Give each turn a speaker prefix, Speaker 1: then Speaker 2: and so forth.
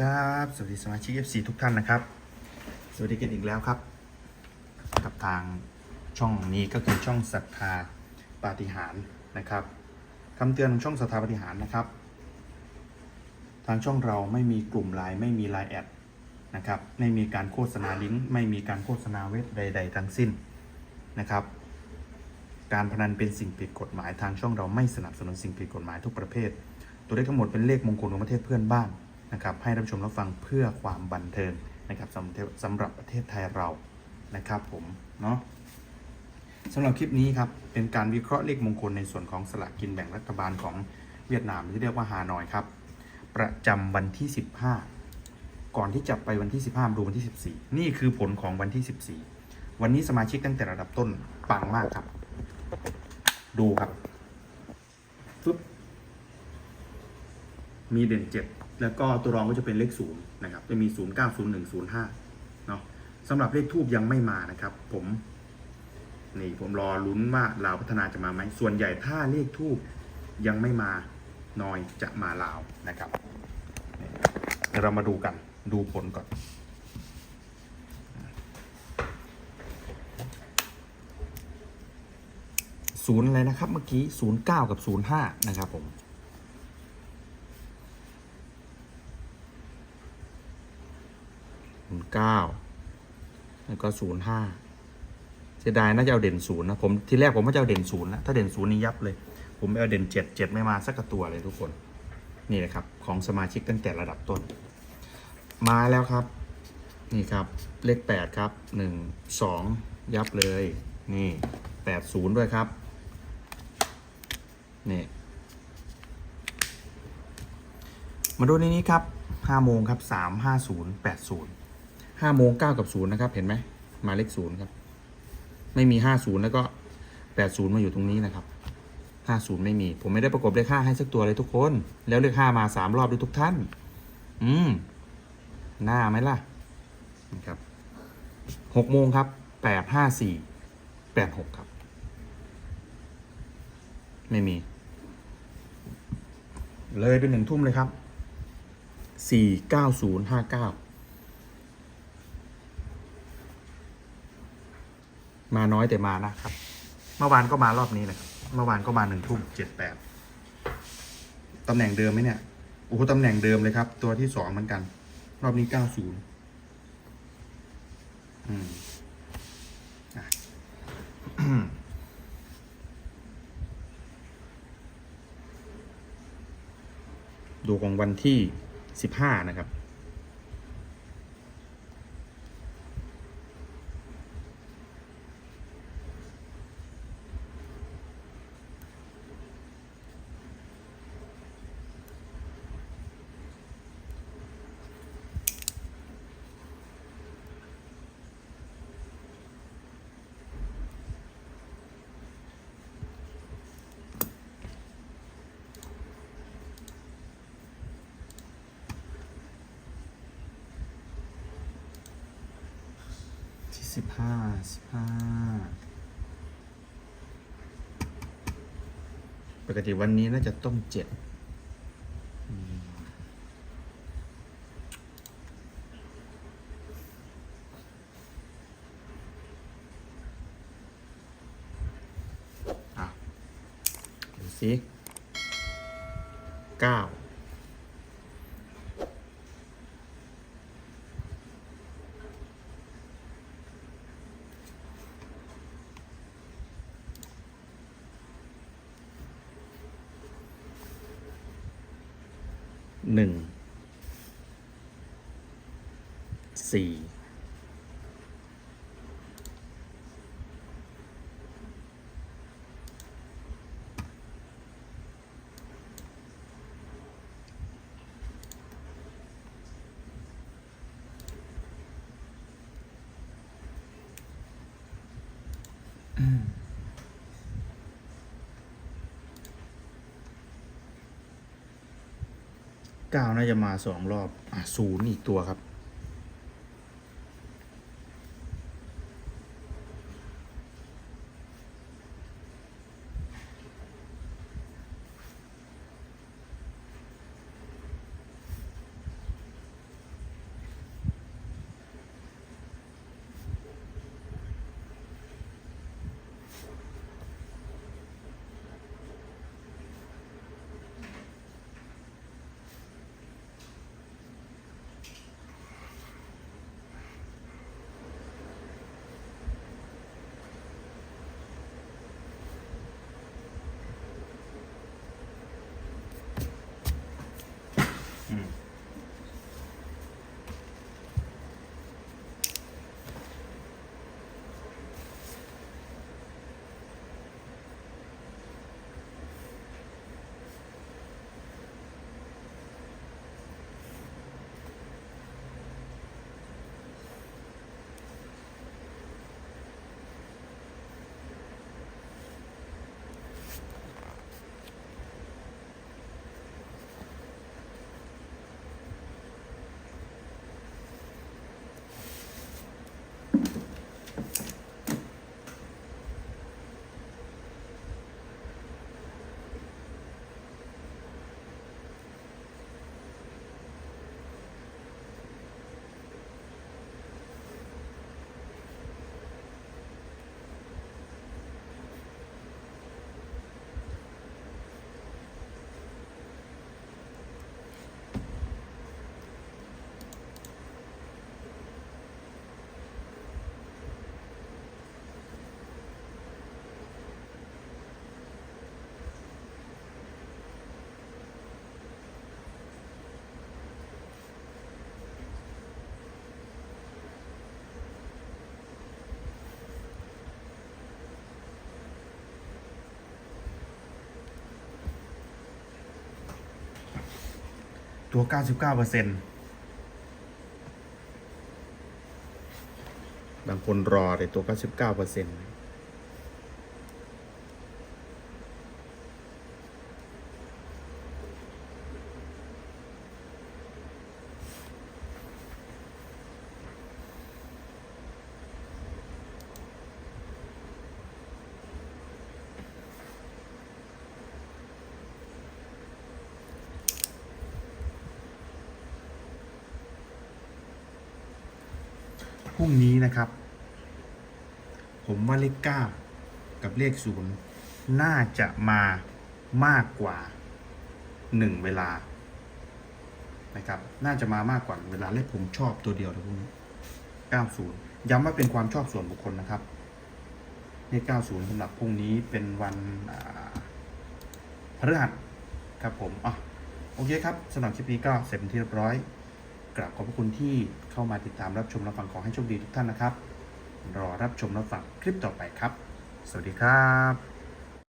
Speaker 1: ครับ สวัสดีสมาชิก FC ทุกท่านนะครับ สวัสดีกันอีกแล้วครับ กับทางช่องนี้ก็คือช่องศรัทธาปาฏิหารนะครับคำเตือนของช่องศรัทธาปาฏิหารนะครับ ทางช่องเราไม่มีกลุ่มไลน์ไม่มีไลน์แอดนะครับ ไม่มีการโฆษณาลิงก์ไม่มีการโฆษณาเว็บใด ๆ ทั้งสิ้นนะครับ การพนันเป็นสิ่งผิดกฎหมายทางช่องเราไม่สนับสนุนสิ่งผิดกฎหมายทุกประเภท ตัวเลขทั้งหมดเป็นเลขมงคลของประเทศเพื่อนบ้าน นะครับให้รับชมรับฟังเพื่อความบันเทิงนะครับสำสำหรับประเทศไทยเรานะครับผมเนาะสำหรับคลิปนี้ครับเป็นการวิเคราะห์เลขมงคลในส่วนของสลากกินแบ่งรัฐบาลของเวียดนามที่เรียกว่าฮานอยครับประจำวันที่ 15 ก่อนที่จะไปวันที่ 15มาดูวันที่ 14 นี่คือผลของวันที่ 14 วันนี้สมาชิกตั้งแต่ระดับต้นปังมากครับ ดูครับฟึบมีเด่น7 แล้วก็ตัวรองก็จะเป็นเลขศูนย์นะครับ จะมี 0 9 0 1 0 5เนาะสำหรับเลขทูบยังไม่มานะครับ ผมนี่ผมรอลุ้นว่าลาวพัฒนาจะมาไหมส่วนใหญ่ถ้าเลขทูบยังไม่มาหนอยจะมาลาวนะครับเดี๋ยวเรามาดูกันดูผลก่อนศูนย์อะไรนะครับ เมื่อกี้09กับ05นะครับผม ศูนย์เก้าแล้วก็ศูนย์ห้าเสียดายน่าจะเอาเด่นศูนย์นะ ผมทีแรกผมว่าจะเอาเด่นศูนย์นะถ้าเด่นศูนย์นี่ยับเลย ผมไม่เอาเด่นเจ็ดเจ็ดไม่มาสักตัวเลยทุกคน นี่แหละครับ ของสมาชิกตั้งแต่ระดับต้น มาแล้วครับ นี่ครับ เลขแปดครับหนึ่งสองยับเลย นี่แปดศูนย์ด้วยครับ นี่มาดูในนี้ครับ5โมงครับ 3 5 0 8 0 5โมง9กับ0นย์นะครับ เห็นไหมมาเลข0ครับ ไม่มี50แล้วก็80มาอยู่ตรงนี้นะครับ50ไม่มี ผมไม่ได้ประกบเลข5ให้สักตัวเลยทุกคน แล้วเลข5มา3รอบด้วยทุกท่าน อืม หน้าไหมล่ะนะครับ6โมงครับ8 5 4 8 6ครับ ไม่มี เลยเป็นหนึ่งทุ่มเลยครับสี่เก้าศูนย์ห้าเก้า มาน้อยแต่มานะครับ เมื่อวานก็มารอบนี้แหละครับเมื่อวานก็มาหนึ่งทุ่มเจ็ดแปดตำแหน่งเดิมไหมเนี่ยโอ้โหตำแหน่งเดิมเลยครับ ตัวที่สองเหมือนกัน รอบนี้เก้าศูนย์อืมดูของวันที่สิบห้านะครับ ที่ สิบห้าสิบห้าปกติวันนี้น่าจะต้มเจ็ดอะดูสิเก้า หนึ่งสี่ เก้าน่าจะมาสองรอบ อะศูนย์อีกตัวครับ ตัว 99เปอร์เซ็นต์บางคนรอเลยตัว 99 พรุ่งนี้นะครับ ผมว่าเลข9กับเลข0น่าจะมามากกว่า1เวลานะครับ น่าจะมามากกว่าเวลาเลขผมชอบตัวเดียวนะพวกนี้ 90 ย้ำว่าเป็นความชอบส่วนบุคคลนะครับเลข90สำหรับพรุ่งนี้เป็นวันพฤหัสครับผมอะโอเคครับสำหรับคลิปนี้ก็เสร็จเป็นที่เรียบร้อย กราบขอบพระคุณที่เข้ามาติดตามรับชมรับฟังขอให้โชคดีทุกท่านนะครับ รอรับชมรับฟังคลิปต่อไปครับ สวัสดีครับ